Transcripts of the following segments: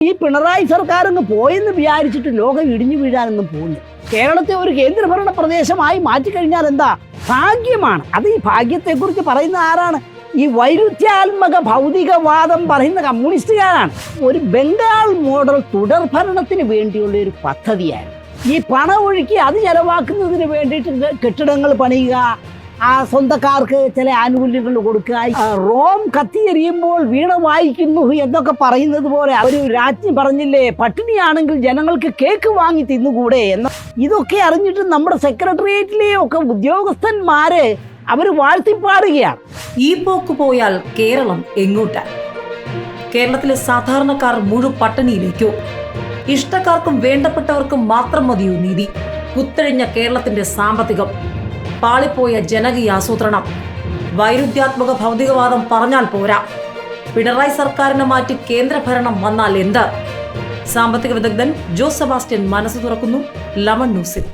ഈ പിണറായി സർക്കാർ അങ്ങ് പോയെന്ന് വിചാരിച്ചിട്ട് ലോകം ഇടിഞ്ഞു വീഴാനൊന്നും പോകുന്നു കേരളത്തെ ഒരു കേന്ദ്രഭരണ പ്രദേശമായി മാറ്റിക്കഴിഞ്ഞാൽ എന്താ? ഭാഗ്യമാണ്. അത് ഈ ഭാഗ്യത്തെക്കുറിച്ച് പറയുന്ന ആരാണ്? ഈ വൈരുദ്ധ്യാത്മക ഭൗതികവാദം പറയുന്ന കമ്മ്യൂണിസ്റ്റുകാരാണ്. ഒരു ബംഗാൾ മോഡൽ തുടർഭരണത്തിന് വേണ്ടിയുള്ള ഒരു പദ്ധതിയായിരുന്നു ഈ പണം ഒഴുക്കി അത് ചെലവാക്കുന്നതിന് വേണ്ടിയിട്ട് കെട്ടിടങ്ങൾ പണിയുക ആ സ്വന്തക്കാർക്ക് ചില ആനുകൂല്യങ്ങൾ കൊടുക്കുക. റോം കത്തിയെറിയുമ്പോൾ വീണ വായിക്കുന്നു എന്നൊക്കെ പറയുന്നത് പോലെ ഒരു രാജ്ഞി പറഞ്ഞില്ലേ പട്ടിണിയാണെങ്കിൽ ജനങ്ങൾക്ക് കേക്ക് വാങ്ങി തിന്നുകൂടെ എന്ന ഇതൊക്കെ അറിഞ്ഞിട്ട് നമ്മുടെ സെക്രട്ടേറിയറ്റിലെ ഒക്കെ ഉദ്യോഗസ്ഥന്മാര് അവർ വാഴ്ത്തിപ്പാടുകയാണ്. ഈ പോക്ക് പോയാൽ കേരളം എങ്ങോട്ട? കേരളത്തിലെ സാധാരണക്കാർ മുഴു പട്ടിണിയിലേക്കോ? ഇഷ്ടക്കാർക്കും വേണ്ടപ്പെട്ടവർക്കും മാത്രം മതിയോ നീതി? കുത്തഴിഞ്ഞ കേരളത്തിന്റെ സാമ്പത്തികം. പാളിപ്പോയ ജനകീയ ആസൂത്രണം. വൈരുദ്ധ്യാത്മക ഭൗതികവാദം പറഞ്ഞാൽ പോരാ. പിണറായി സർക്കാരിനെ മാറ്റി കേന്ദ്രഭരണം വന്നാൽ എന്ത്? സാമ്പത്തിക വിദഗ്ധൻ ജോസ് സെബാസ്റ്റ്യൻ മനസ്സ് തുറക്കുന്നു ലമൺ ന്യൂസിൽ.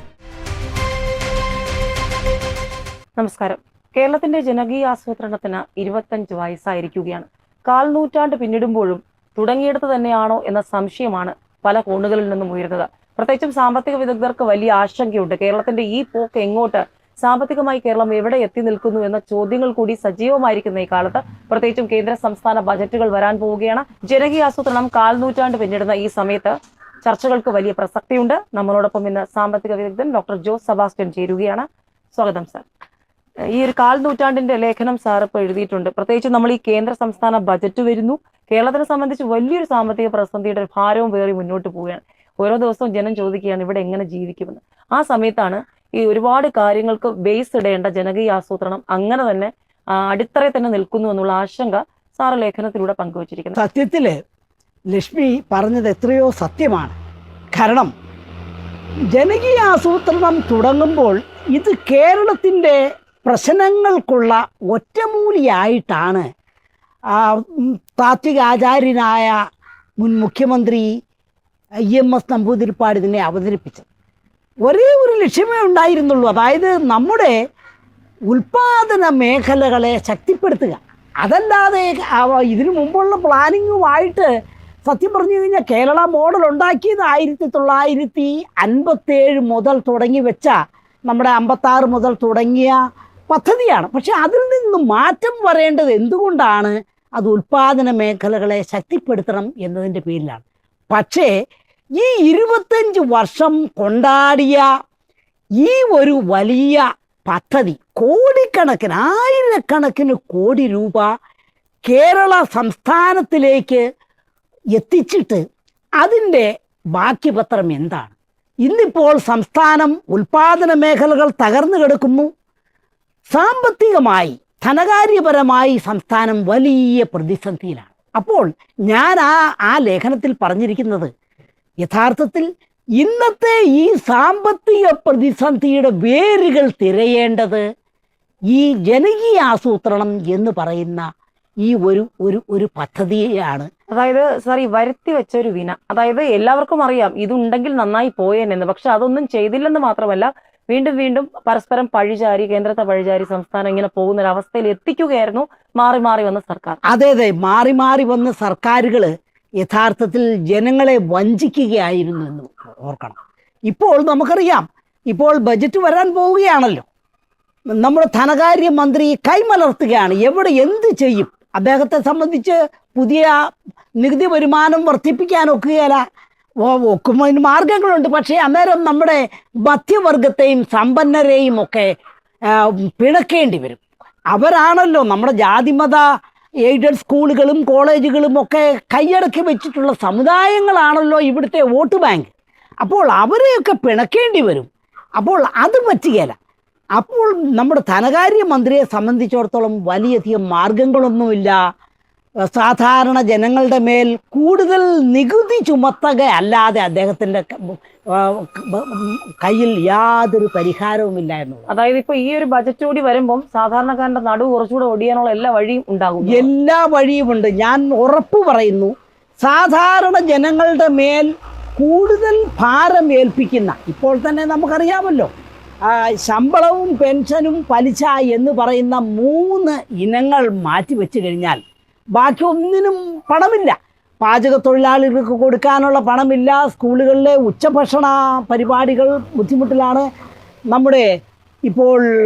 നമസ്കാരം. കേരളത്തിന്റെ ജനകീയ ആസൂത്രണത്തിന് ഇരുപത്തഞ്ച് വയസ്സായിരിക്കുകയാണ്. കാൽ നൂറ്റാണ്ട് പിന്നിടുമ്പോഴും തുടങ്ങിയെടുത്ത് തന്നെയാണോ എന്ന സംശയമാണ് പല കോണുകളിൽ നിന്നും ഉയരുന്നത്. പ്രത്യേകിച്ചും സാമ്പത്തിക വിദഗ്ധർക്ക് വലിയ ആശങ്കയുണ്ട്. കേരളത്തിന്റെ ഈ പോക്ക് എങ്ങോട്ട് സാമ്പത്തികമായി കേരളം എവിടെ എത്തി നിൽക്കുന്നു എന്ന ചോദ്യങ്ങൾ കൂടി സജീവമായിരിക്കുന്ന ഈ കാലത്ത് പ്രത്യേകിച്ചും കേന്ദ്ര സംസ്ഥാന ബജറ്റുകൾ വരാൻ പോവുകയാണ്. ജനകീയ ആസൂത്രണം കാൽനൂറ്റാണ്ട് പിന്നിടുന്ന ഈ സമയത്ത് ചർച്ചകൾക്ക് വലിയ പ്രസക്തിയുണ്ട്. നമ്മളോടൊപ്പം ഇന്ന് സാമ്പത്തിക വിദഗ്ധൻ ഡോക്ടർ ജോസ് സബാസ്റ്റ്യൻ ചേരുകയാണ്. സ്വാഗതം സർ. ഈ ഒരു കാൽ നൂറ്റാണ്ടിന്റെ ലേഖനം സാർ ഇപ്പോൾ എഴുതിയിട്ടുണ്ട്. പ്രത്യേകിച്ച് നമ്മൾ ഈ കേന്ദ്ര സംസ്ഥാന ബജറ്റ് വരുന്നു. കേരളത്തിനെ സംബന്ധിച്ച് വലിയൊരു സാമ്പത്തിക പ്രതിസന്ധിയുടെ ഭാരവും വേറി മുന്നോട്ട് പോവുകയാണ്. ഓരോ ദിവസവും ജനം ചോദിക്കുകയാണ് ഇവിടെ എങ്ങനെ ജീവിക്കുമെന്ന്? ആ സമയത്താണ് ഈ ഒരുപാട് കാര്യങ്ങൾക്ക് ബേസ് ഇടേണ്ട ജനകീയ ആസൂത്രണം അങ്ങനെ തന്നെ അടിത്തറയിൽ തന്നെ നിൽക്കുന്നു എന്നുള്ള ആശങ്ക സാറ് ലേഖനത്തിലൂടെ പങ്കുവച്ചിരിക്കുന്നത് സത്യത്തിൽ ലക്ഷ്മി പറഞ്ഞത് എത്രയോ സത്യമാണ്. കാരണം ജനകീയ ആസൂത്രണം തുടങ്ങുമ്പോൾ ഇത് കേരളത്തിന്റെ പ്രശ്നങ്ങൾക്കുള്ള ഒറ്റമൂലിയായിട്ടാണ്. താത്വികാചാര്യനായ മുൻ മുഖ്യമന്ത്രി ഇ എം എസ് നമ്പൂതിരിപ്പാട് ഇതിനെ അവതരിപ്പിച്ചത്. ഒരേ ഒരു ലക്ഷ്യമേ ഉണ്ടായിരുന്നുള്ളൂ. അതായത് നമ്മുടെ ഉൽപാദന മേഖലകളെ ശക്തിപ്പെടുത്തുക. അതല്ലാതെ ഇതിനു മുമ്പുള്ള പ്ലാനിങ്ങുമായിട്ട് സത്യം പറഞ്ഞു കഴിഞ്ഞാൽ കേരള മോഡൽ ഉണ്ടാക്കിയത് ആയിരത്തി തൊള്ളായിരത്തി അൻപത്തേഴ് മുതൽ തുടങ്ങി വെച്ച നമ്മുടെ അമ്പത്താറ് മുതൽ തുടങ്ങിയ പദ്ധതിയാണ്. പക്ഷെ അതിൽ നിന്ന് മാറ്റം വരേണ്ടത് എന്തുകൊണ്ടാണ്? അത് ഉൽപാദന മേഖലകളെ ശക്തിപ്പെടുത്തണം എന്നതിന്റെ പേരിലാണ്. പക്ഷേ ഈ ഇരുപത്തഞ്ച് വർഷം കൊണ്ടാടിയ ഈ ഒരു വലിയ പദ്ധതി കോടിക്കണക്കിന് ആയിരക്കണക്കിന് കോടി രൂപ കേരള സംസ്ഥാനത്തിലേക്ക് എത്തിച്ചിട്ട് അതിന്റെ ബാക്കി പത്രം എന്താണ്? ഇന്നിപ്പോൾ സംസ്ഥാനം ഉൽപാദന മേഖലകൾ തകർന്നു കിടക്കുന്നു. സാമ്പത്തികമായി ധനകാര്യപരമായി സംസ്ഥാനം വലിയ പ്രതിസന്ധിയിലാണ്. അപ്പോൾ ഞാൻ ആ ആ ലേഖനത്തിൽ പറഞ്ഞിരിക്കുന്നത് യഥാർത്ഥത്തിൽ ഇന്നത്തെ ഈ സാമ്പത്തിക പ്രതിസന്ധിയുടെ വേരുകൾ തിരയേണ്ടത് ഈ ജനകീയ ആസൂത്രണം എന്ന് പറയുന്ന ഈ ഒരു ഒരു ഒരു പദ്ധതിയാണ്. അതായത് സാർ ഈ വരുത്തി വെച്ച ഒരു വിന. അതായത് എല്ലാവർക്കും അറിയാം ഇതുണ്ടെങ്കിൽ നന്നായി പോയേനെന്ന്. പക്ഷെ അതൊന്നും ചെയ്തില്ലെന്ന് മാത്രമല്ല വീണ്ടും വീണ്ടും പരസ്പരം പഴിചാരി കേന്ദ്രത്തെ പഴിചാരി സംസ്ഥാനം ഇങ്ങനെ പോകുന്ന ഒരു അവസ്ഥയിൽ എത്തിക്കുകയായിരുന്നു മാറി മാറി വന്ന സർക്കാർ. അതെ അതെ മാറി മാറി വന്ന സർക്കാരുകൾ യഥാർത്ഥത്തിൽ ജനങ്ങളെ വഞ്ചിക്കുകയായിരുന്നു എന്ന് ഓർക്കണം. ഇപ്പോൾ നമുക്കറിയാം ഇപ്പോൾ ബജറ്റ് വരാൻ പോവുകയാണല്ലോ. നമ്മുടെ ധനകാര്യ മന്ത്രി കൈമലർത്തുകയാണ് എവിടെ എന്ത് ചെയ്യും? അദ്ദേഹത്തെ സംബന്ധിച്ച് പുതിയ നികുതി വരുമാനം വർദ്ധിപ്പിക്കാൻ ഒക്കുകയല്ല. ഒക്കുന്നതിന് മാർഗങ്ങളുണ്ട്. പക്ഷേ അന്നേരം നമ്മുടെ മധ്യവർഗത്തെയും സമ്പന്നരെയും ഒക്കെ പിണക്കേണ്ടി വരും. അവരാണല്ലോ നമ്മുടെ ജാതിമത എയ്ഡഡ് സ്കൂളുകളും കോളേജുകളും ഒക്കെ കൈയടക്കി വെച്ചിട്ടുള്ള സമുദായങ്ങളാണല്ലോ ഇവിടുത്തെ വോട്ട് ബാങ്ക്. അപ്പോൾ അവരെയൊക്കെ പിണക്കേണ്ടി വരും. അപ്പോൾ അത് പറ്റുകയില്ല അപ്പോൾ നമ്മുടെ ധനകാര്യ മന്ത്രിയെ സംബന്ധിച്ചിടത്തോളം വലിയധികം മാർഗങ്ങളൊന്നുമില്ല സാധാരണ ജനങ്ങളുടെ മേൽ കൂടുതൽ നികുതി ചുമത്തുക അല്ലാതെ അദ്ദേഹത്തിന്റെ കയ്യിൽ യാതൊരു പരിഹാരവുമില്ല എന്നുള്ളത്. അതായത് ഇപ്പൊ ഈ ഒരു ബജറ്റ് കൂടി വരുമ്പം സാധാരണക്കാരന്റെ നടുവ് കുറച്ചുകൂടെ ഒടിയാനുള്ള എല്ലാ വഴിയും ഉണ്ടാകും. എല്ലാ വഴിയും ഉണ്ട് ഞാൻ ഉറപ്പ് പറയുന്നു സാധാരണ ജനങ്ങളുടെ മേൽ കൂടുതൽ ഭാരം ഏൽപ്പിക്കുന്ന ഇപ്പോൾ തന്നെ നമുക്കറിയാമല്ലോ ശമ്പളവും പെൻഷനും പലിശ എന്ന് പറയുന്ന മൂന്ന് ഇനങ്ങൾ മാറ്റി വെച്ച് കഴിഞ്ഞാൽ ബാക്കി ഒന്നിനും പണമില്ല. പാചക തൊഴിലാളികൾക്ക് കൊടുക്കാനുള്ള പണമില്ല. സ്കൂളുകളിലെ ഉച്ചഭക്ഷണ പരിപാടികൾ ബുദ്ധിമുട്ടിലാണ്. നമ്മുടെ ഇപ്പോൾ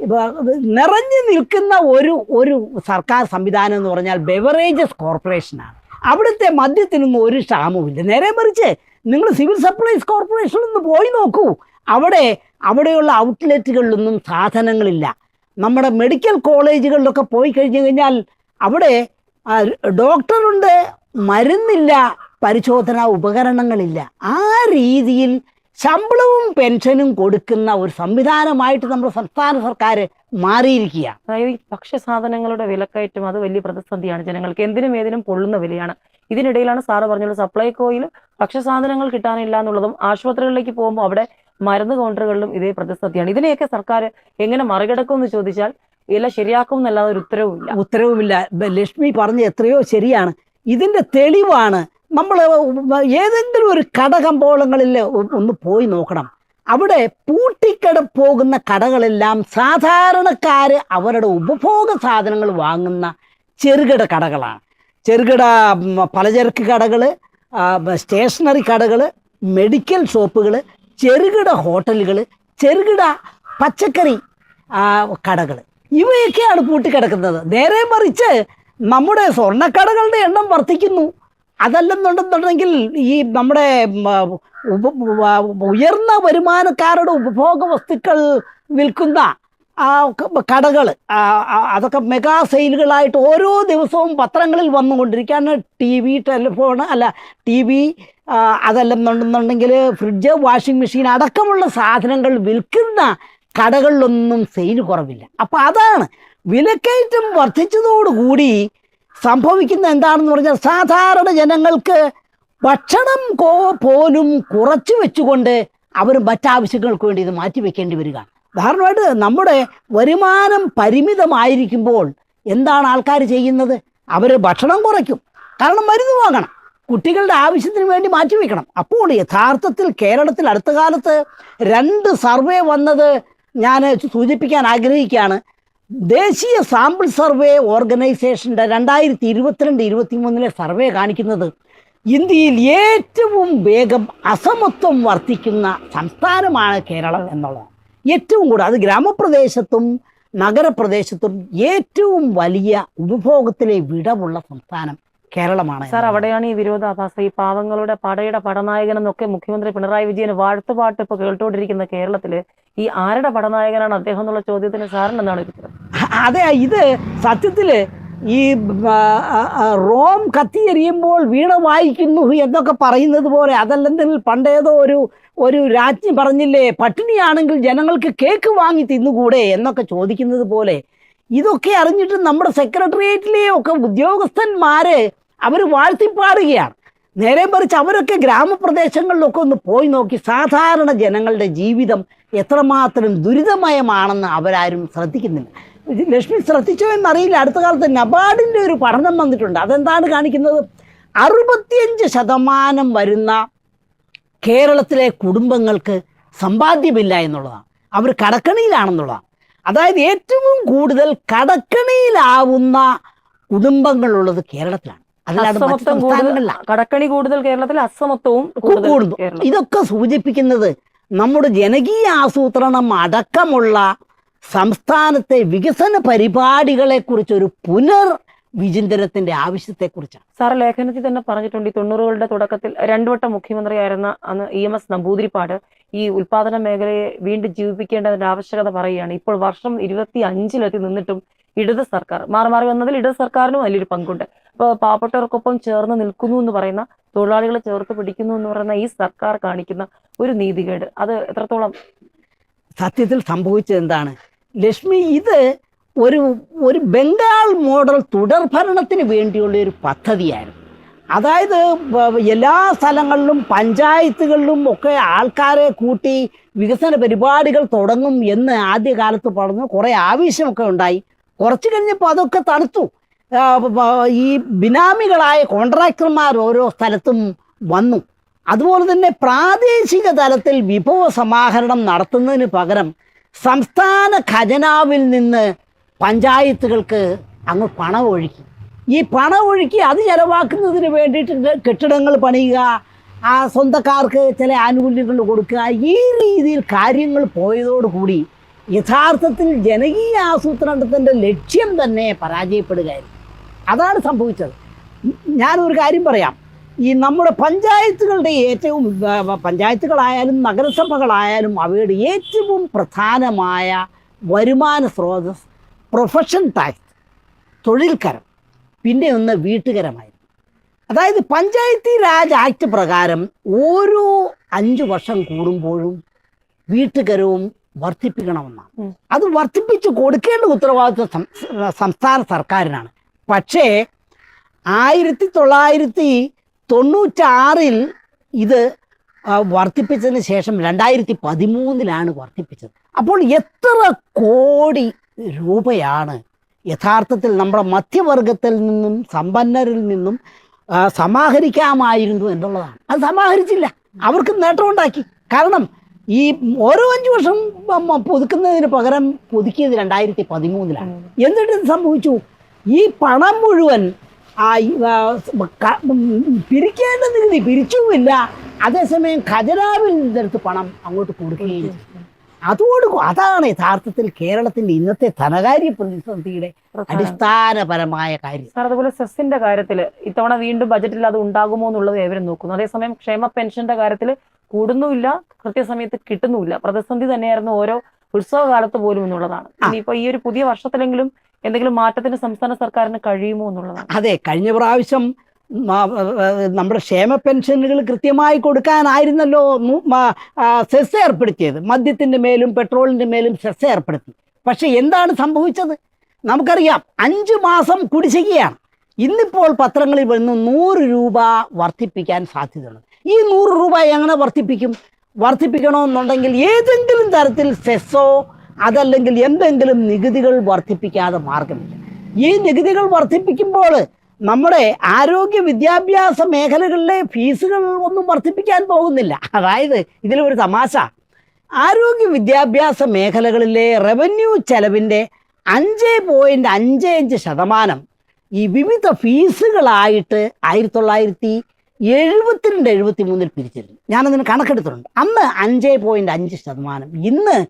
ഇപ്പ- നിറഞ്ഞു നിൽക്കുന്ന ഒരു ഒരു സർക്കാർ സംവിധാനം എന്ന് പറഞ്ഞാൽ ബെവറേജസ് കോർപ്പറേഷനാണ് അവിടുത്തെ മദ്യത്തിനൊന്നും ഒരു ക്ഷാമവുമില്ല. നേരെ മറിച്ച് നിങ്ങൾ സിവിൽ സപ്ലൈസ് കോർപ്പറേഷനിൽ നിന്ന് പോയി നോക്കൂ. അവിടെ അവിടെയുള്ള ഔട്ട്ലെറ്റുകളിലൊന്നും സാധനങ്ങളില്ല. നമ്മുടെ മെഡിക്കൽ കോളേജുകളിലൊക്കെ പോയി കഴിഞ്ഞു കഴിഞ്ഞാൽ അവിടെ ഡോക്ടറുണ്ട്. മരുന്നില്ല പരിശോധന ഉപകരണങ്ങളില്ല. ആ രീതിയിൽ ശമ്പളവും പെൻഷനും കൊടുക്കുന്ന ഒരു സംവിധാനമായിട്ട് നമ്മുടെ സംസ്ഥാന സർക്കാർ മാറിയിരിക്കുകയാണ്. അതായത് ഈ ഭക്ഷ്യസാധനങ്ങളുടെ വിലക്കയറ്റം അത് വലിയ പ്രതിസന്ധിയാണ്. ജനങ്ങൾക്ക് എന്തിനും ഏതിനും പൊള്ളുന്ന വിലയാണ്. ഇതിനിടയിലാണ് സാറ് പറഞ്ഞത് സപ്ലൈകോയിൽ ഭക്ഷ്യസാധനങ്ങൾ കിട്ടാനില്ല എന്നുള്ളതും ആശുപത്രികളിലേക്ക് പോകുമ്പോൾ അവിടെ മരുന്ന് കൗണ്ടറുകളിലും ഇതേ പ്രതിസന്ധിയാണ്. ഇതിനെയൊക്കെ സർക്കാർ എങ്ങനെ മറികടക്കും എന്ന് ചോദിച്ചാൽ വില ശരിയാക്കും എന്നല്ലാതെ ഒരു ഉത്തരവുമില്ല. ഉത്തരവുമില്ല. ലക്ഷ്മി പറഞ്ഞ എത്രയോ ശരിയാണ്. ഇതിന്റെ തെളിവാണ് നമ്മൾ ഏതെങ്കിലും ഒരു കടകമ്പോളങ്ങളിൽ ഒന്ന് പോയി നോക്കണം. അവിടെ പൂട്ടിക്കട പോകുന്ന കടകളെല്ലാം സാധാരണക്കാർ അവരുടെ ഉപഭോഗ സാധനങ്ങൾ വാങ്ങുന്ന ചെറുകിട കടകളാണ്. ചെറുകിട പലചരക്ക് കടകൾ സ്റ്റേഷനറി കടകൾ മെഡിക്കൽ ഷോപ്പുകൾ ചെറുകിട ഹോട്ടലുകൾ ചെറുകിട പച്ചക്കറി കടകൾ ഇവയൊക്കെയാണ് പൂട്ടിക്കിടക്കുന്നത് നേരെ മറിച്ച് നമ്മുടെ സ്വർണക്കടകളുടെ എണ്ണം വർദ്ധിക്കുന്നു. അതല്ലെന്നുണ്ടെന്നുണ്ടെങ്കിൽ ഈ നമ്മുടെ ഉയർന്ന വരുമാനക്കാരുടെ ഉപഭോഗ വസ്തുക്കൾ വിൽക്കുന്ന കടകൾ അതൊക്കെ മെഗാ സെയിലുകളായിട്ട് ഓരോ ദിവസവും പത്രങ്ങളിൽ വന്നുകൊണ്ടിരിക്കുകയാണ്. ടി വി ടെലിഫോൺ അല്ല ടി വി അതല്ലെന്നുണ്ടെന്നുണ്ടെങ്കിൽ ഫ്രിഡ്ജ് വാഷിംഗ് മെഷീൻ അടക്കമുള്ള സാധനങ്ങൾ വിൽക്കുന്ന കടകളിലൊന്നും സെയിൽ കുറവില്ല. അപ്പം അതാണ് വിലക്കയറ്റം വർദ്ധിച്ചതോടുകൂടി സംഭവിക്കുന്ന എന്താണെന്ന് പറഞ്ഞാൽ സാധാരണ ജനങ്ങൾക്ക് ഭക്ഷണം കോ പോലും കുറച്ച് വെച്ചുകൊണ്ട് അവർ മറ്റാവശ്യങ്ങൾക്ക് വേണ്ടി ഇത് മാറ്റി വെക്കേണ്ടി വരികയാണ്. ഉദാഹരണമായിട്ട് നമ്മുടെ വരുമാനം പരിമിതമായിരിക്കുമ്പോൾ എന്താണ് ആൾക്കാർ ചെയ്യുന്നത്? അവർ ഭക്ഷണം കുറയ്ക്കും. കാരണം മരുന്ന് വാങ്ങണം. കുട്ടികളുടെ ആവശ്യത്തിന് വേണ്ടി മാറ്റിവെക്കണം അപ്പോൾ യഥാർത്ഥത്തിൽ കേരളത്തിൽ അടുത്ത കാലത്ത് രണ്ട് സർവേ വന്നത് ഞാൻ സൂചിപ്പിക്കാൻ ആഗ്രഹിക്കുകയാണ്. ദേശീയ സാമ്പിൾ സർവേ ഓർഗനൈസേഷന്റെ രണ്ടായിരത്തി ഇരുപത്തിരണ്ട് ഇരുപത്തി മൂന്നിലെ സർവേ കാണിക്കുന്നത് ഇന്ത്യയിൽ ഏറ്റവും വേഗം അസമത്വം വർദ്ധിക്കുന്ന സംസ്ഥാനമാണ് കേരളം എന്നുള്ളത് ഏറ്റവും കൂടുതൽ അത് ഗ്രാമപ്രദേശത്തും നഗരപ്രദേശത്തും ഏറ്റവും വലിയ ഉപഭോഗത്തിലെ വിടവുള്ള സംസ്ഥാനം കേരളമാണ് സാർ അവിടെയാണ് ഈ വിരോധാഭാസം. ഈ പാവങ്ങളുടെ പടയുടെ പടനായകൻ എന്നൊക്കെ മുഖ്യമന്ത്രി പിണറായി വിജയൻ വാഴ്ത്തുപാട്ട് ഇപ്പൊ കേട്ടുകൊണ്ടിരിക്കുന്ന കേരളത്തിൽ ഈ ആരുടെ പടനായകനാണ് അദ്ദേഹം എന്നുള്ള ചോദ്യത്തിന് സാറിന് എന്താണ് അതെ ഇത് സത്യത്തിൽ ഈ റോം കത്തിയെറിയുമ്പോൾ വീണ വായിക്കുന്നു എന്നൊക്കെ പറയുന്നത് പോലെ അതല്ലെങ്കിൽ പണ്ടേതോ ഒരു ഒരു രാജ്ഞി പറഞ്ഞില്ലേ പട്ടിണിയാണെങ്കിൽ ജനങ്ങൾക്ക് കേക്ക് വാങ്ങി തിന്നുകൂടെ എന്നൊക്കെ ചോദിക്കുന്നത് പോലെ. ഇതൊക്കെ അറിഞ്ഞിട്ട് നമ്മുടെ സെക്രട്ടേറിയറ്റിലെയൊക്കെ ഉദ്യോഗസ്ഥന്മാര് അവർ വാഴ്ത്തിപ്പാടുകയാണ് നേരെ മറിച്ച് അവരൊക്കെ ഗ്രാമപ്രദേശങ്ങളിലൊക്കെ ഒന്ന് പോയി നോക്കി സാധാരണ ജനങ്ങളുടെ ജീവിതം എത്രമാത്രം ദുരിതമയമാണെന്ന് അവരാരും ശ്രദ്ധിക്കുന്നില്ല. ലക്ഷ്മി ശ്രദ്ധിച്ചോ എന്നറിയില്ല. അടുത്ത കാലത്ത് നബാർഡിന്റെ ഒരു പഠനം വന്നിട്ടുണ്ട്. അതെന്താണ് കാണിക്കുന്നത്? അറുപത്തിയഞ്ച് ശതമാനം വരുന്ന കേരളത്തിലെ കുടുംബങ്ങൾക്ക് സമ്പാദ്യമില്ല എന്നുള്ളതാണ്. അവർ കടക്കണിയിലാണെന്നുള്ളതാണ്. അതായത് ഏറ്റവും കൂടുതൽ കടക്കണിയിലാവുന്ന കുടുംബങ്ങളുള്ളത് കേരളത്തിലാണ്. അസമത്വം കൂടുതൽ കടക്കണി കൂടുതൽ കേരളത്തിൽ അസമത്വവും കൂടുതൽ ഇതൊക്കെ സൂചിപ്പിക്കുന്നത് നമ്മുടെ ജനകീയ ആസൂത്രണം അടക്കമുള്ള സംസ്ഥാനത്തെ വികസന പരിപാടികളെ കുറിച്ചൊരു പുനർ വിചിന്തനത്തിന്റെ ആവശ്യത്തെ കുറിച്ചാണ് സാർ ലേഖനത്തിൽ തന്നെ പറഞ്ഞിട്ടുണ്ട് ഈ തൊണ്ണൂറുകളുടെ തുടക്കത്തിൽ രണ്ടുവട്ടം മുഖ്യമന്ത്രിയായിരുന്ന അന്ന് ഇ എം എസ് നമ്പൂതിരിപ്പാട് ഈ ഉൽപാദന മേഖലയെ വീണ്ടും ജീവിപ്പിക്കേണ്ടതിന്റെ ആവശ്യകത പറയുകയാണ്. ഇപ്പോൾ വർഷം ഇരുപത്തി അഞ്ചിലെത്തി നിന്നിട്ടും ഇടത് സർക്കാർ മാറി മാറി വന്നതിൽ ഇടത് സർക്കാരിനും വലിയൊരു പങ്കുണ്ട്. പാവപ്പെട്ടവർക്കൊപ്പം ചേർന്ന് നിൽക്കുന്നു എന്ന് പറയുന്ന തൊഴിലാളികളെ ചേർത്ത് പിടിക്കുന്നു എന്ന് പറയുന്ന ഈ സർക്കാർ കാണിക്കുന്ന ഒരു നീതികേട്. അത് എത്രത്തോളം? സത്യത്തിൽ സംഭവിച്ചത് എന്താണ്? ലക്ഷ്മി ഇത് ഒരു ഒരു ബംഗാൾ മോഡൽ തുടർഭരണത്തിന് വേണ്ടിയുള്ള ഒരു പദ്ധതിയായിരുന്നു. അതായത് എല്ലാ സ്ഥലങ്ങളിലും പഞ്ചായത്തുകളിലും ഒക്കെ ആൾക്കാരെ കൂട്ടി വികസന പരിപാടികൾ തുടങ്ങും എന്ന് ആദ്യകാലത്ത് പറഞ്ഞു. കുറേ ആവശ്യമൊക്കെ ഉണ്ടായി. കുറച്ച് കഴിഞ്ഞപ്പോൾ അതൊക്കെ തണുത്തു. ഈ ബിനാമികളായ കോൺട്രാക്ടർമാർ ഓരോ സ്ഥലത്തും വന്നു. അതുപോലെ തന്നെ പ്രാദേശിക തലത്തിൽ വിഭവ സമാഹരണം നടത്തുന്നതിന് പകരം സംസ്ഥാന ഖജനാവിൽ നിന്ന് പഞ്ചായത്തുകൾക്ക് അങ്ങ് പണം ഒഴുക്കി ഈ പണം ഒഴുക്കി അത് ചെലവാക്കുന്നതിന് വേണ്ടിയിട്ട് കെട്ടിടങ്ങൾ പണിയുക ആ സ്വന്തക്കാർക്ക് ചില ആനുകൂല്യങ്ങൾ കൊടുക്കുക ഈ രീതിയിൽ കാര്യങ്ങൾ പോയതോടുകൂടി യഥാർത്ഥത്തിൽ ജനകീയ ആസൂത്രണത്തിന്റെ ലക്ഷ്യം തന്നെ പരാജയപ്പെടുകയായിരുന്നു. അതാണ് സംഭവിച്ചത്. ഞാനൊരു കാര്യം പറയാം. ഈ നമ്മുടെ പഞ്ചായത്തുകളുടെ ഏറ്റവും പഞ്ചായത്തുകളായാലും നഗരസഭകളായാലും അവയുടെ ഏറ്റവും പ്രധാനമായ വരുമാന സ്രോതസ് പ്രൊഫഷൻ ടാക്സ് തൊഴിൽക്കരം പിന്നെ ഒന്ന് വീട്ടുകരമായിരുന്നു. അതായത് പഞ്ചായത്തി രാജ് ആക്ട് പ്രകാരം ഓരോ അഞ്ച് വർഷം കൂടുമ്പോഴും വീട്ടുകരവും വർദ്ധിപ്പിക്കണമെന്നാണ്. അത് വർദ്ധിപ്പിച്ച് കൊടുക്കേണ്ട ഉത്തരവാദിത്വം സംസ്ഥാന സർക്കാരിനാണ്. പക്ഷേ ആയിരത്തി തൊള്ളായിരത്തി തൊണ്ണൂറ്റാറിൽ ഇത് വർദ്ധിപ്പിച്ചതിന് ശേഷം രണ്ടായിരത്തി പതിമൂന്നിലാണ് വർദ്ധിപ്പിച്ചത്. അപ്പോൾ എത്ര കോടി രൂപയാണ് യഥാർത്ഥത്തിൽ നമ്മുടെ മധ്യവർഗത്തിൽ നിന്നും സമ്പന്നരിൽ നിന്നും സമാഹരിക്കാമായിരുന്നു എന്നുള്ളതാണ്. അത് സമാഹരിച്ചില്ല. അവർക്ക് നേട്ടമുണ്ടാക്കി കാരണം ഈ ഓരോ അഞ്ചു വർഷം പുതുക്കുന്നതിന് പകരം പുതുക്കിയത് രണ്ടായിരത്തി പതിമൂന്നിലാണ് എന്നിട്ട് സംഭവിച്ചു? ഈ പണം മുഴുവൻ പിരിക്കേണ്ട നികുതി പിരിച്ചുമില്ല. അതേസമയം ഖജനാവിൽ നിന്നെടുത്ത് പണം അങ്ങോട്ട് കൊടുക്കുകയും ചെയ്തു. അതോട് കൂ- അതാണ് യഥാർത്ഥത്തിൽ കേരളത്തിന്റെ ഇന്നത്തെ ധനകാര്യ പ്രതിസന്ധിയുടെ അടിസ്ഥാനപരമായ കാര്യം. സാർ അതുപോലെ സെസ്സിന്റെ കാര്യത്തിൽ ഇത്തവണ വീണ്ടും ബജറ്റിൽ അത് ഉണ്ടാകുമോ എന്നുള്ളത് ഏവരും നോക്കുന്നു. അതേസമയം ക്ഷേമ പെൻഷന്റെ കാര്യത്തിൽ കൂടുന്നുമില്ല കൃത്യസമയത്ത് കിട്ടുന്നുമില്ല. പ്രതിസന്ധി തന്നെയായിരുന്നു ഓരോ ഉത്സവകാലത്ത് പോലും എന്നുള്ളതാണ്. ഇനിയിപ്പോ ഈ ഒരു പുതിയ വർഷത്തിലെങ്കിലും എന്തെങ്കിലും മാറ്റത്തിന് സംസ്ഥാന സർക്കാരിന് കഴിയുമോ എന്നുള്ളതാണ്. അതെ കഴിഞ്ഞ പ്രാവശ്യം നമ്മുടെ ക്ഷേമ പെൻഷനുകൾ കൃത്യമായി കൊടുക്കാനായിരുന്നല്ലോ സെസ് ഏർപ്പെടുത്തിയത്. മദ്യത്തിന്റെ മേലും പെട്രോളിന്റെ മേലും സെസ് ഏർപ്പെടുത്തി. പക്ഷെ എന്താണ് സംഭവിച്ചത്? നമുക്കറിയാം അഞ്ച് മാസം കുടിശ്ശികയാണ്. ഇന്നിപ്പോൾ പത്രങ്ങളിൽ വരുന്ന നൂറ് രൂപ വർദ്ധിപ്പിക്കാൻ സാധ്യതയുണ്ട്. ഈ നൂറ് രൂപ എങ്ങനെ വർദ്ധിപ്പിക്കും? വർദ്ധിപ്പിക്കണമെന്നുണ്ടെങ്കിൽ ഏതെങ്കിലും തരത്തിൽ സെസ്സോ അതല്ലെങ്കിൽ എന്തെങ്കിലും നികുതികൾ വർദ്ധിപ്പിക്കാതെ മാർഗമില്ല. ഈ നികുതികൾ വർദ്ധിപ്പിക്കുമ്പോൾ നമ്മുടെ ആരോഗ്യ വിദ്യാഭ്യാസ മേഖലകളിലെ ഫീസുകൾ ഒന്നും വർദ്ധിപ്പിക്കാൻ പോകുന്നില്ല. അതായത് ഇതിലൊരു തമാശ. ആരോഗ്യ വിദ്യാഭ്യാസ മേഖലകളിലെ റവന്യൂ ചെലവിന്റെ അഞ്ച് പോയിന്റ് അഞ്ച് അഞ്ച് ശതമാനം ഈ വിവിധ ഫീസുകളായിട്ട് ആയിരത്തി തൊള്ളായിരത്തി എഴുപത്തിരണ്ട് എഴുപത്തി മൂന്നിൽ പിരിച്ചിരുന്നു. ഞാനതിന് കണക്കെടുത്തിട്ടുണ്ട്. അന്ന് അഞ്ച് പോയിന്റ് അഞ്ച് ശതമാനം. ഇന്ന്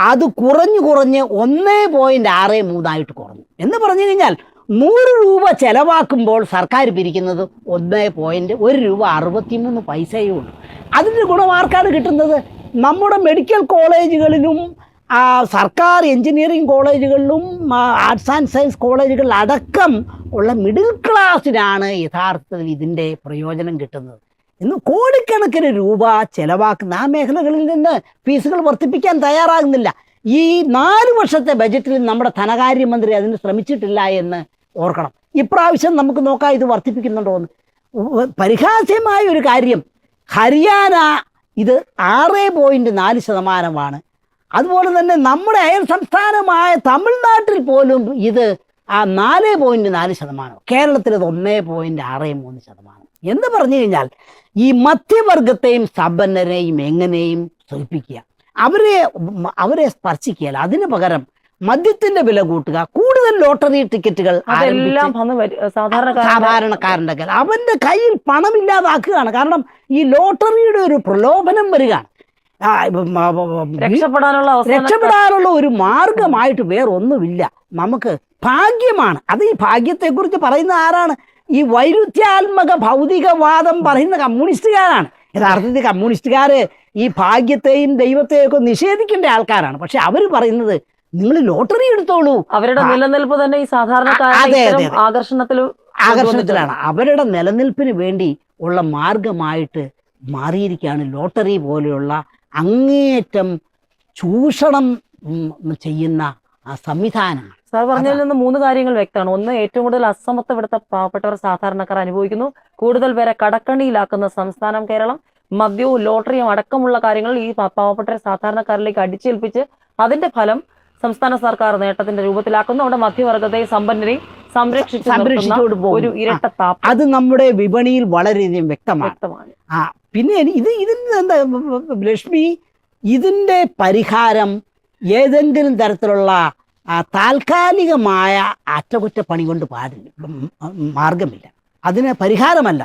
അത് കുറഞ്ഞു കുറഞ്ഞ് ഒന്ന് പോയിന്റ് ആറ് മൂന്നായിട്ട് കുറഞ്ഞു. എന്ന് പറഞ്ഞു കഴിഞ്ഞാൽ നൂറ് രൂപ ചെലവാക്കുമ്പോൾ സർക്കാർ പിരിക്കുന്നത് ഒന്ന് പോയിന്റ് ഒരു രൂപ അറുപത്തിമൂന്ന് പൈസയേ ഉള്ളൂ. അതിന്റെ ഗുണം ആർക്കാണ് കിട്ടുന്നത്? നമ്മുടെ മെഡിക്കൽ കോളേജുകളിലും സർക്കാർ എഞ്ചിനീയറിംഗ് കോളേജുകളിലും ആർട്സ് ആൻഡ് സയൻസ് കോളേജുകളിൽ അടക്കം ഉള്ള മിഡിൽ ക്ലാസ്സിനാണ് യഥാർത്ഥത്തിൽ ഇതിന്റെ പ്രയോജനം കിട്ടുന്നത്. ഇന്ന് കോടിക്കണക്കിന് രൂപ ചെലവാക്കുന്ന ആ മേഖലകളിൽ നിന്ന് ഫീസുകൾ വർദ്ധിപ്പിക്കാൻ തയ്യാറാകുന്നില്ല. ഈ നാല് വർഷത്തെ ബജറ്റിൽ നമ്മുടെ ധനകാര്യമന്ത്രി അതിന് ശ്രമിച്ചിട്ടില്ല എന്ന് ഓർക്കണം. ഇപ്രാവശ്യം നമുക്ക് നോക്കാം ഇത് വർദ്ധിപ്പിക്കുന്നുണ്ടോ എന്ന്. പരിഹാസ്യമായ ഒരു കാര്യം. ഹരിയാന ഇത് ആറ് പോയിന്റ് നാല് ശതമാനമാണ്. അതുപോലെ തന്നെ നമ്മുടെ അയൽ സംസ്ഥാനമായ തമിഴ്നാട്ടിൽ പോലും ഇത് ആ നാല് പോയിന്റ് നാല് ശതമാനം കേരളത്തിൽ ഇത് ഒന്നേ പോയിന്റ് ആറ് മൂന്ന് ശതമാനം. എന്ന് പറഞ്ഞു കഴിഞ്ഞാൽ ഈ മധ്യവർഗത്തെയും സമ്പന്നരെയും എങ്ങനെയും സൂചിപ്പിക്കുക അവരെ അവരെ സ്പർശിക്കുകയല്ല. അതിന് പകരം മദ്യത്തിന്റെ വില കൂട്ടുക കൂടുതൽ ലോട്ടറി ടിക്കറ്റുകൾ സാധാരണക്കാരന്റെ കയ്യിൽ അവന്റെ കയ്യിൽ പണമില്ലാതാക്കുകയാണ്. കാരണം ഈ ലോട്ടറിയുടെ ഒരു പ്രലോഭനം വരികയാണ്. രക്ഷപ്പെടാനുള്ള രക്ഷപ്പെടാനുള്ള ഒരു മാർഗമായിട്ട് വേറൊന്നുമില്ല നമുക്ക് ഭാഗ്യമാണ്. അത് ഈ ഭാഗ്യത്തെക്കുറിച്ച് പറയുന്ന ആരാണ്? ഈ വൈരുദ്ധ്യാത്മക ഭൗതികവാദം പറയുന്ന കമ്മ്യൂണിസ്റ്റുകാരാണ്. യഥാർത്ഥത്തിൽ കമ്മ്യൂണിസ്റ്റുകാര് ഈ ഭാഗ്യത്തെയും ദൈവത്തെയും ഒക്കെ നിഷേധിക്കേണ്ട ആൾക്കാരാണ്. പക്ഷെ അവർ പറയുന്നത് നിങ്ങൾ ലോട്ടറി എടുത്തോളൂ. അവരുടെ നിലനിൽപ്പ് തന്നെ ഈ സാധാരണക്കാരുടെ ആകർഷണത്തിൽ ആകർഷണത്തിലാണ്. അവരുടെ നിലനിൽപ്പിന് വേണ്ടി ഉള്ള മാർഗമായിട്ട് മാറിയിരിക്കുകയാണ് ലോട്ടറി പോലെയുള്ള അങ്ങേയറ്റം ചൂഷണം ചെയ്യുന്ന സംവിധാനമാണ് സാർ പറഞ്ഞതിൽ നിന്ന് മൂന്ന് കാര്യങ്ങൾ വ്യക്തമാണ്. ഒന്ന് ഏറ്റവും കൂടുതൽ അസമത്വം ഇവിടുത്തെ പാവപ്പെട്ടവർ സാധാരണക്കാർ അനുഭവിക്കുന്നു. കൂടുതൽ പേരെ കടക്കണിയിലാക്കുന്ന സംസ്ഥാനം കേരളം. മദ്യവും ലോട്ടറിയും അടക്കമുള്ള കാര്യങ്ങൾ ഈ പാവപ്പെട്ടവരെ പാവപ്പെട്ട സാധാരണക്കാരിലേക്ക് അടിച്ചേൽപ്പിച്ച് അതിന്റെ ഫലം സംസ്ഥാന സർക്കാർ നേട്ടത്തിന്റെ രൂപത്തിലാക്കുന്നു. അവിടെ മധ്യവർഗത്തെയും സമ്പന്നരെയും സംരക്ഷിച്ചു സംരക്ഷിച്ചുകൊണ്ട് ഒരു പോകും ഇരട്ട താപ്പ്. അത് നമ്മുടെ വിപണിയിൽ വളരെയധികം വ്യക്തമാണ്. ആ പിന്നെ ഇത് ഇതിന് എന്താ ലക്ഷ്മി ഇതിന്റെ പരിഹാരം ഏതെങ്കിലും തരത്തിലുള്ള താൽക്കാലികമായ അറ്റകുറ്റപ്പണി കൊണ്ട് പാടില്ല മാർഗമില്ല അതിന് പരിഹാരമല്ല.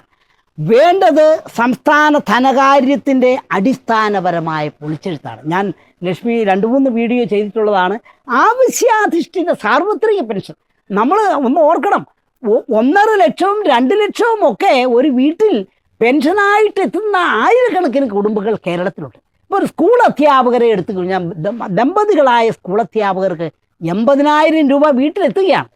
വേണ്ടത് സംസ്ഥാന ധനകാര്യത്തിന്റെ അടിസ്ഥാനപരമായ പൊളിച്ചെഴുത്താണ്. ഞാൻ ലക്ഷ്മി രണ്ട് മൂന്ന് വീഡിയോ ചെയ്തിട്ടുള്ളതാണ്. ആവശ്യാധിഷ്ഠിത സാർവത്രിക പെൻഷൻ. നമ്മൾ ഒന്ന് ഓർക്കണം. ഒന്നര ലക്ഷവും രണ്ട് ലക്ഷവും ഒക്കെ ഒരു വീട്ടിൽ പെൻഷനായിട്ട് എത്തുന്ന ആയിരക്കണക്കിന് കുടുംബങ്ങൾ കേരളത്തിലുണ്ട്. ഇപ്പോൾ ഒരു സ്കൂൾ അധ്യാപകരെ എടുത്തു കഴിഞ്ഞാൽ ദമ്പ- ദമ്പതികളായ സ്കൂൾ അധ്യാപകർക്ക് എൺപതിനായിരം രൂപ വീട്ടിലെത്തുകയാണ്.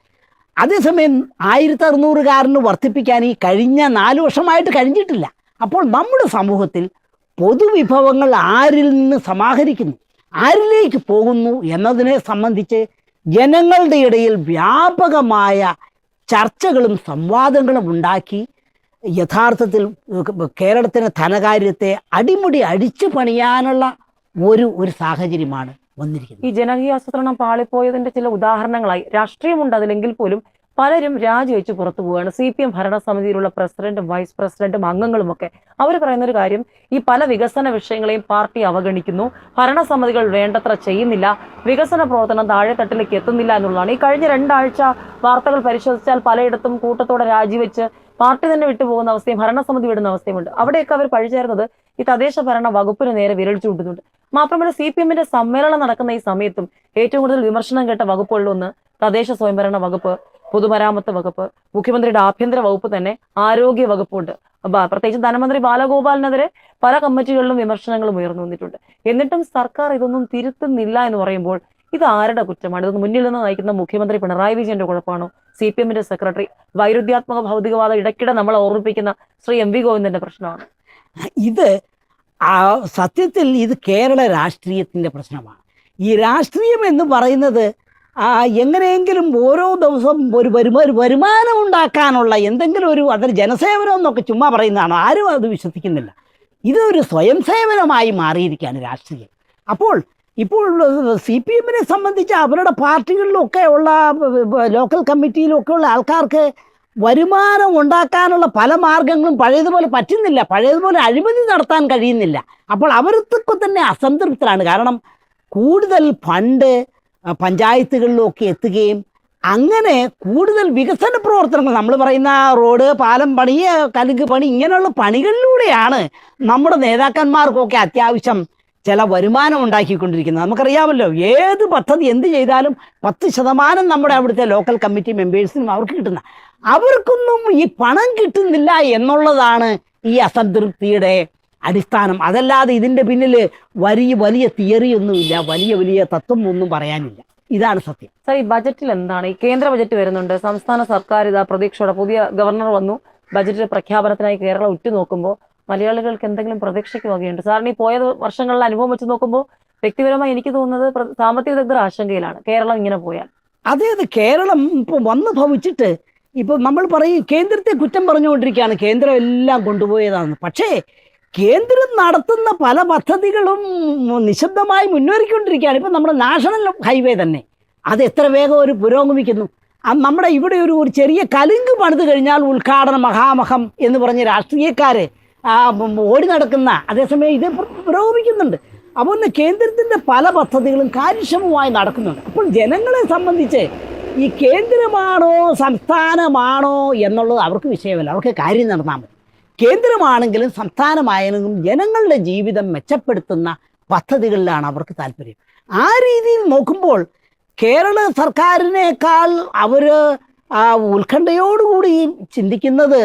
അതേസമയം ആയിരത്തി അറുന്നൂറുകാരന് വർദ്ധിപ്പിക്കാൻ ഈ കഴിഞ്ഞ നാല് വർഷമായിട്ട് കഴിഞ്ഞിട്ടില്ല. അപ്പോൾ നമ്മുടെ സമൂഹത്തിൽ പൊതുവിഭവങ്ങൾ ആരിൽ നിന്ന് സമാഹരിക്കുന്നു? ആരിലേക്ക് പോകുന്നു എന്നതിനെ സംബന്ധിച്ച് ജനങ്ങളുടെ ഇടയിൽ വ്യാപകമായ ചർച്ചകളും സംവാദങ്ങളും ഉണ്ടാക്കി യഥാർത്ഥത്തിൽ കേരളത്തിന്റെ ധനകാര്യത്തെ അടിമുടി അടിച്ചു പണിയാനുള്ള ഒരു ഒരു സാഹചര്യമാണ് വന്നിരിക്കുന്നത്. ഈ ജനകീയ ആസൂത്രണം പാളിപ്പോയതിന്റെ ചില ഉദാഹരണങ്ങളായി രാഷ്ട്രീയമുണ്ട് അതിലെങ്കിൽ പോലും പലരും രാജിവെച്ച് പുറത്തു പോവുകയാണ്. സി പി എം ഭരണസമിതിയിലുള്ള പ്രസിഡന്റും വൈസ് പ്രസിഡന്റും അംഗങ്ങളും ഒക്കെ അവർ പറയുന്ന ഒരു കാര്യം ഈ പല വികസന വിഷയങ്ങളെയും പാർട്ടി അവഗണിക്കുന്നു. ഭരണസമിതികൾ വേണ്ടത്ര ചെയ്യുന്നില്ല. വികസന പ്രവർത്തനം താഴെത്തട്ടിലേക്ക് എത്തുന്നില്ല എന്നുള്ളതാണ്. ഈ കഴിഞ്ഞ രണ്ടാഴ്ച വാർത്തകൾ പരിശോധിച്ചാൽ പലയിടത്തും കൂട്ടത്തോടെ രാജിവെച്ച് പാർട്ടി തന്നെ വിട്ടുപോകുന്ന അവസ്ഥയും ഭരണസമിതി വിടുന്ന അവസ്ഥയുമുണ്ട്. അവിടെയൊക്കെ അവർ പഴിചേർന്നത് ഈ തദ്ദേശ ഭരണ വകുപ്പിന് നേരെ വിരൽ ചൂണ്ടുന്നുണ്ട്. മാത്രമല്ല സി പി എമ്മിന്റെ സമ്മേളനം നടക്കുന്ന ഈ സമയത്തും ഏറ്റവും കൂടുതൽ വിമർശനം കേട്ട വകുപ്പുകളിലൊന്ന് തദ്ദേശ സ്വയംഭരണ വകുപ്പ്. പൊതുമരാമത്ത് വകുപ്പ് മുഖ്യമന്ത്രിയുടെ ആഭ്യന്തര വകുപ്പ് തന്നെ ആരോഗ്യ വകുപ്പുണ്ട്. പ്രത്യേകിച്ച് ധനമന്ത്രി ബാലഗോപാലിനെതിരെ പല കമ്മിറ്റികളിലും വിമർശനങ്ങളും ഉയർന്നു വന്നിട്ടുണ്ട്. എന്നിട്ടും സർക്കാർ ഇതൊന്നും തിരുത്തുന്നില്ല എന്ന് പറയുമ്പോൾ ഇത് ആരുടെ കുറ്റമാണ്? ഇത് മുന്നിൽ നിന്ന് നയിക്കുന്ന മുഖ്യമന്ത്രി പിണറായി വിജയന്റെ കുഴപ്പമാണോ? സി പി എമ്മിന്റെ സെക്രട്ടറി വൈരുദ്ധ്യാത്മക ഭൗതികവാദ ഇടയ്ക്കിടെ നമ്മളെ ഓർമ്മിപ്പിക്കുന്ന ശ്രീ എം വി ഗോവിന്ദന്റെ പ്രശ്നമാണ്. ഇത് സത്യത്തിൽ ഇത് കേരള രാഷ്ട്രീയത്തിന്റെ പ്രശ്നമാണ്. ഈ രാഷ്ട്രീയം എന്ന് പറയുന്നത് എങ്ങനെയെങ്കിലും ഓരോ ദിവസം ഒരു വരുമാന വരുമാനം ഉണ്ടാക്കാനുള്ള എന്തെങ്കിലും ഒരു അതിൽ ജനസേവനം എന്നൊക്കെ ചുമ്മാ പറയുന്നതാണ്? ആരും അത് വിശ്വസിക്കുന്നില്ല. ഇതൊരു സ്വയം സേവനമായി മാറിയിരിക്കുകയാണ് രാഷ്ട്രീയം. അപ്പോൾ ഇപ്പോൾ സി പി എമ്മിനെ സംബന്ധിച്ച് അവരുടെ പാർട്ടികളിലൊക്കെ ഉള്ള ലോക്കൽ കമ്മിറ്റിയിലൊക്കെ ഉള്ള ആൾക്കാർക്ക് വരുമാനം ഉണ്ടാക്കാനുള്ള പല മാർഗങ്ങളും പഴയതുപോലെ പറ്റുന്നില്ല. പഴയതുപോലെ അഴിമതി നടത്താൻ കഴിയുന്നില്ല. അപ്പോൾ അവർക്കൊക്കെ തന്നെ അസംതൃപ്തരാണ്. കാരണം കൂടുതൽ ഫണ്ട് പഞ്ചായത്തുകളിലൊക്കെ എത്തുകയും അങ്ങനെ കൂടുതൽ വികസന പ്രവർത്തനങ്ങൾ നമ്മൾ പറയുന്ന റോഡ് പാലം പണി കലുങ്ക് പണി ഇങ്ങനെയുള്ള പണികളിലൂടെയാണ് നമ്മുടെ നേതാക്കന്മാർക്കൊക്കെ അത്യാവശ്യം ചില വരുമാനം ഉണ്ടാക്കിക്കൊണ്ടിരിക്കുന്നത്. നമുക്കറിയാമല്ലോ ഏത് പദ്ധതി എന്ത് ചെയ്താലും പത്ത് ശതമാനം നമ്മുടെ അവിടുത്തെ ലോക്കൽ കമ്മിറ്റി മെമ്പേഴ്സിനും അവർക്ക് കിട്ടുന്ന. അവർക്കൊന്നും ഈ പണം കിട്ടുന്നില്ല എന്നുള്ളതാണ് ഈ അസംതൃപ്തിയുടെ അടിസ്ഥാനം. അതല്ലാതെ ഇതിന്റെ പിന്നിൽ വലിയ വലിയ തിയറി ഒന്നുമില്ല വലിയ വലിയ തത്വം ഒന്നും പറയാനില്ല. ഇതാണ് സത്യം. സാർ ഈ ബജറ്റിൽ എന്താണ്? ഈ കേന്ദ്ര ബജറ്റ് വരുന്നുണ്ട്. സംസ്ഥാന സർക്കാർ ഇതാ പ്രതീക്ഷയോടെ പുതിയ ഗവർണർ വന്നു. ബജറ്റ് പ്രഖ്യാപനത്തിനായി കേരളം ഉറ്റുനോക്കുമ്പോൾ മലയാളികൾക്ക് എന്തെങ്കിലും പ്രതീക്ഷയ്ക്ക് വകയുണ്ട്. സാറിന് ഈ പോയ വർഷങ്ങളിലെ അനുഭവം വെച്ച് നോക്കുമ്പോൾ വ്യക്തിപരമായി എനിക്ക് തോന്നുന്നത് സാമ്പത്തിക വിദഗ്ധർ ആശങ്കയിലാണ്. കേരളം ഇങ്ങനെ പോയാൽ. അതെ അതെ. കേരളം ഇപ്പൊ വന്ന് ഭവിച്ചിട്ട് ഇപ്പൊ നമ്മൾ പറയും കേന്ദ്രത്തെ കുറ്റം പറഞ്ഞുകൊണ്ടിരിക്കുകയാണ്. കേന്ദ്രം എല്ലാം കൊണ്ടുപോയതാണ്. പക്ഷേ കേന്ദ്രം നടത്തുന്ന പല പദ്ധതികളും നിശബ്ദമായി മുന്നേറിക്കൊണ്ടിരിക്കുകയാണ്. ഇപ്പം നമ്മുടെ നാഷണൽ ഹൈവേ തന്നെ. അത് എത്ര വേഗം ഒരു പുരോഗമിക്കുന്നു. നമ്മുടെ ഇവിടെ ഒരു ഒരു ചെറിയ കലുങ്ക് പണിത് കഴിഞ്ഞാൽ ഉദ്ഘാടന മഹാമഹം എന്ന് പറഞ്ഞ രാഷ്ട്രീയക്കാർ ഓടി നടക്കുന്ന അതേസമയം ഇത് പുരോഗമിക്കുന്നുണ്ട്. അപ്പോൾ ഇന്ന് കേന്ദ്രത്തിന്റെ പല പദ്ധതികളും കാര്യക്ഷമമായി നടക്കുന്നുണ്ട്. അപ്പോൾ ജനങ്ങളെ സംബന്ധിച്ച് ഈ കേന്ദ്രമാണോ സംസ്ഥാനമാണോ എന്നുള്ളത് അവർക്ക് വിഷയമല്ല. അവർക്ക് കാര്യം നടന്നാൽ മതി. കേന്ദ്രമാണെങ്കിലും സംസ്ഥാനമായാലും ജനങ്ങളുടെ ജീവിതം മെച്ചപ്പെടുത്തുന്ന പദ്ധതികളിലാണ് അവർക്ക് താല്പര്യം. ആ രീതിയിൽ നോക്കുമ്പോൾ കേരള സർക്കാരിനേക്കാൾ അവർ ഉത്കണ്ഠയോടുകൂടി ചിന്തിക്കുന്നത്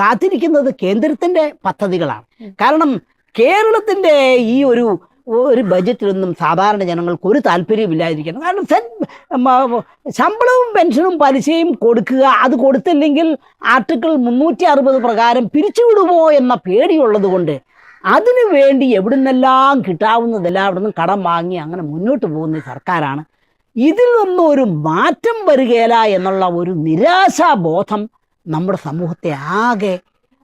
കാത്തിരിക്കുന്നത് കേന്ദ്രത്തിന്റെ പദ്ധതികളാണ്. കാരണം കേരളത്തിന്റെ ഈ ഒരു ഒരു ബജറ്റിലൊന്നും സാധാരണ ജനങ്ങൾക്ക് ഒരു താല്പര്യമില്ലായിരിക്കണം കാരണം ശമ്പളവും പെൻഷനും പലിശയും കൊടുക്കുക അത് കൊടുത്തില്ലെങ്കിൽ ആർട്ടിക്കിൾ മുന്നൂറ്റി അറുപത് പ്രകാരം പിരിച്ചുവിടുമോ എന്ന പേടിയുള്ളത് കൊണ്ട് അതിനു വേണ്ടി എവിടുന്നെല്ലാം കിട്ടാവുന്നതെല്ലാം അവിടെ നിന്ന് കടം വാങ്ങി അങ്ങനെ മുന്നോട്ട് പോകുന്ന സർക്കാരാണ്. ഇതിൽ നിന്നും ഒരു മാറ്റം വരികയില്ല എന്നുള്ള ഒരു നിരാശാബോധം നമ്മുടെ സമൂഹത്തെ ആകെ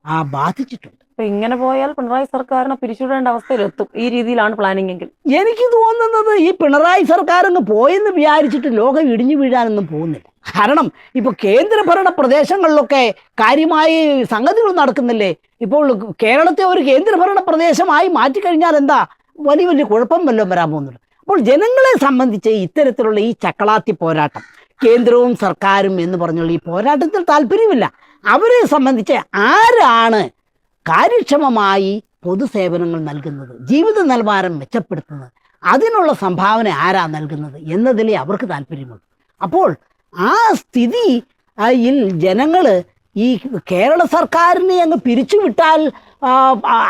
ആ ബാധിച്ചിട്ടുണ്ട്. അപ്പൊ ഇങ്ങനെ പോയാൽ പിണറായി സർക്കാരിനെ പിരിച്ചുവിടേണ്ട അവസ്ഥയിലെത്തും ഈ രീതിയിലാണ് പ്ലാനിംഗ് എങ്കിൽ. എനിക്ക് തോന്നുന്നത് ഈ പിണറായി സർക്കാർ അങ്ങ് പോയെന്ന് വിചാരിച്ചിട്ട് ലോകം ഇടിഞ്ഞു വീഴാനൊന്നും പോകുന്നില്ല. കാരണം ഇപ്പോൾ കേന്ദ്രഭരണ പ്രദേശങ്ങളിലൊക്കെ കാര്യമായി സംഗതികൾ നടക്കുന്നില്ലേ? ഇപ്പോൾ കേരളത്തെ ഒരു കേന്ദ്രഭരണ പ്രദേശമായി മാറ്റിക്കഴിഞ്ഞാൽ എന്താ? വലിയ വലിയ കുഴപ്പം വല്ലതും വരാൻ പോകുന്നുണ്ട്. അപ്പോൾ ജനങ്ങളെ സംബന്ധിച്ച് ഇത്തരത്തിലുള്ള ഈ ചക്കളാത്തി പോരാട്ടം കേന്ദ്രവും സർക്കാരും എന്ന് പറഞ്ഞുള്ള ഈ പോരാട്ടത്തിൽ താല്പര്യമില്ല. അവരെ സംബന്ധിച്ച് ആരാണ് കാര്യക്ഷമമായി പൊതുസേവനങ്ങൾ നൽകുന്നത് ജീവിത നിലവാരം മെച്ചപ്പെടുത്തുന്നത് അതിനുള്ള സംഭാവന ആരാ നൽകുന്നത് എന്നതിലേ അവർക്ക് താല്പര്യമുള്ളൂ. അപ്പോൾ ആ സ്ഥിതി യിൽ ജനങ്ങൾ ഈ കേരള സർക്കാരിനെ അങ്ങ് പിരിച്ചുവിട്ടാൽ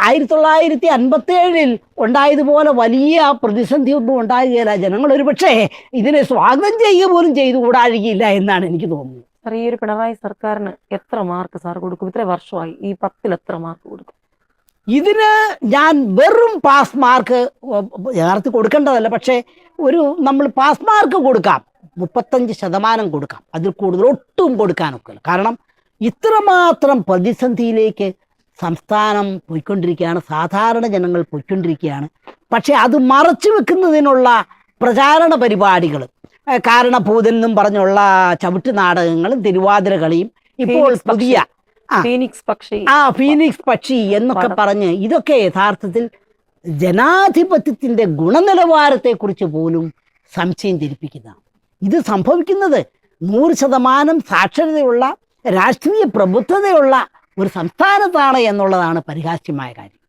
ആയിരത്തി തൊള്ളായിരത്തി അൻപത്തി ഏഴിൽ ഉണ്ടായതുപോലെ വലിയ പ്രതിസന്ധി ഒന്നും ഉണ്ടാകുകയില്ല. ജനങ്ങൾ ഒരുപക്ഷേ ഇതിനെ സ്വാഗതം ചെയ്യുക പോലും ചെയ്തു കൂടാഴുകയില്ല എന്നാണ് എനിക്ക് തോന്നുന്നത്. സാർ ഈ ഒരു പിണറായി സർക്കാരിന് എത്ര മാർക്ക് സാർ കൊടുക്കും? ഇത്ര വർഷമായി. ഈ പത്തിൽ എത്ര മാർക്ക് കൊടുക്കും? ഇതിന് ഞാൻ വെറും പാസ് മാർക്ക് യഥാർത്ഥത്തിൽ കൊടുക്കേണ്ടതല്ല. പക്ഷേ ഒരു നമ്മൾ പാസ് മാർക്ക് കൊടുക്കാം. മുപ്പത്തഞ്ച് ശതമാനം കൊടുക്കാം. അതിൽ കൂടുതൽ ഒട്ടും കൊടുക്കാനൊക്കില്ല. കാരണം ഇത്രമാത്രം പ്രതിസന്ധിയിലേക്ക് സംസ്ഥാനം പോയിക്കൊണ്ടിരിക്കുകയാണ്. സാധാരണ ജനങ്ങൾ പോയിക്കൊണ്ടിരിക്കുകയാണ്. പക്ഷേ അത് മറച്ചു വെക്കുന്നതിനുള്ള പ്രചാരണ പരിപാടികൾ കാരണഭൂതൻ എന്നും പറഞ്ഞുള്ള ചവിട്ട് നാടകങ്ങളും തിരുവാതിര കളിയും ഇപ്പോൾ പുതിയ ആ. ഫീനിക്സ് പക്ഷി ആ ഫീനിക്സ് പക്ഷി എന്നൊക്കെ. പറഞ്ഞ് ഇതൊക്കെ യഥാർത്ഥത്തിൽ ജനാധിപത്യത്തിന്റെ ഗുണനിലവാരത്തെക്കുറിച്ച് പോലും സംശയം ജനിപ്പിക്കുന്നതാണ് ഇത് സംഭവിക്കുന്നത് നൂറ് ശതമാനം സാക്ഷരതയുള്ള രാഷ്ട്രീയ പ്രബുദ്ധതയുള്ള ഒരു സംസ്ഥാനത്താണ് എന്നുള്ളതാണ് പരിഹാസ്യമായ കാര്യം